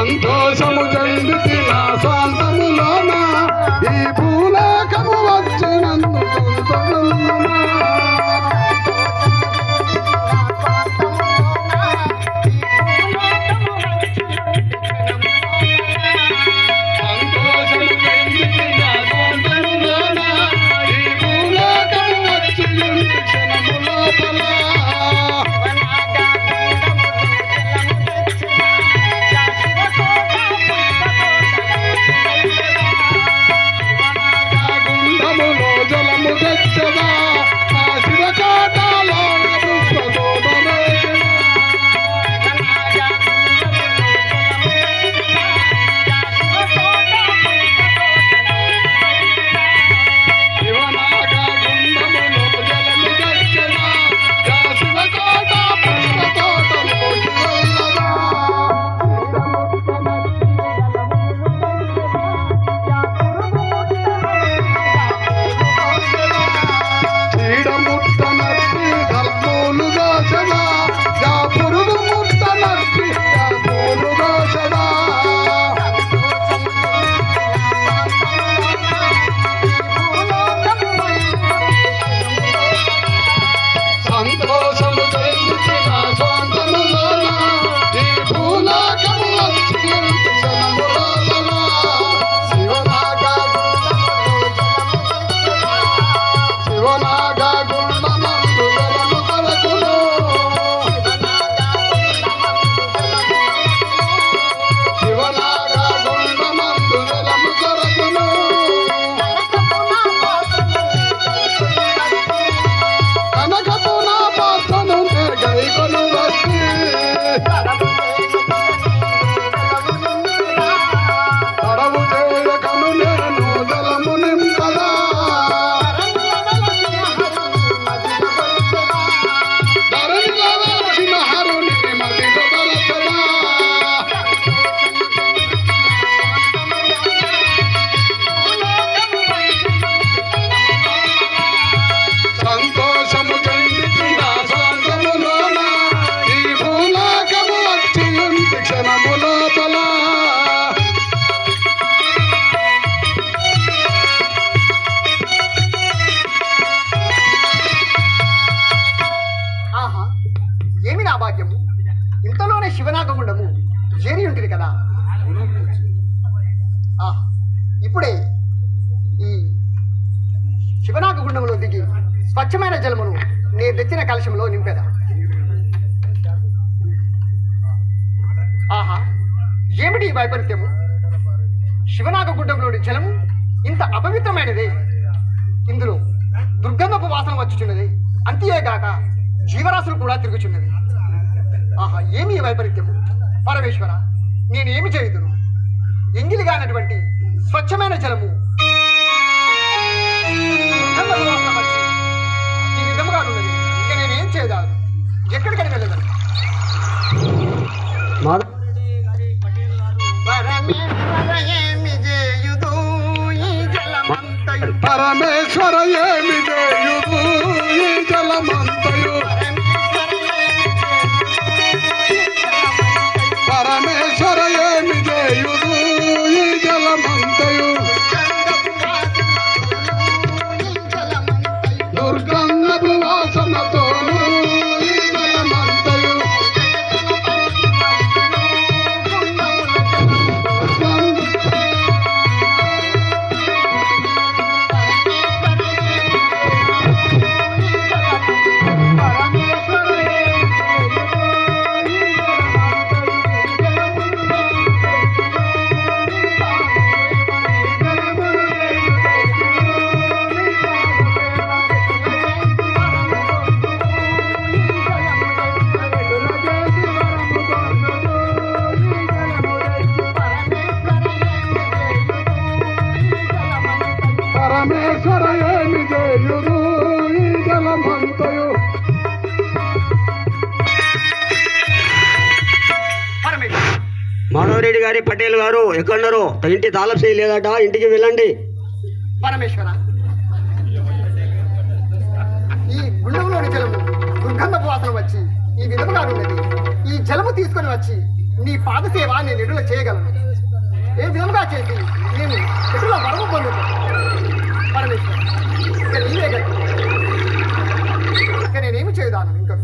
సంతోషము చెందితి నా ఇప్పుడే. ఈ శివనాగగుండంలో దిగి స్వచ్ఛమైన జలమును నేను తెచ్చిన కలశంలో నింపేదా. ఆహా ఏమిటి ఈ వైపరీత్యము? శివనాగగుండంలోని జలము ఇంత అపవిత్రమైనదే. ఇందులో దుర్గంధపు వాసన వచ్చుచున్నది. అంతేగాక జీవరాశులు కూడా తిరుగుచున్నది ఆహా ఏమి ఈ వైపరీత్యము? పరమేశ్వర నేను ఏమి చేయుదును? ఎంగిలిగానటువంటి స్వచ్ఛమైన జలము. ఈ విధముగా ఉన్నది. ఇక నేనేం చేయదాను? ఎక్కడికని వెళ్ళదాను పరమేశ్వర. మాధవరెడ్డి గారి పటేల్ గారు ఎక్కడున్నారు? ఇంటి తాళం చేయలేదట ఇంటికి వెళ్ళండి. పరమేశ్వర. ఈ గుండంలోని జలము దుర్గంధపు వాసన వచ్చి ఈ విధముగా ఉన్నది. ఈ జలము తీసుకొని వచ్చి నీ పాద సేవ నేను ఎటుల చేయగలను. ఏ విధంగా చేసి నేను ఎటుల వరము పొందుతాను? పరమేశ్వర. ఇక నీవే నేనేమి చేయదాను ఇంకా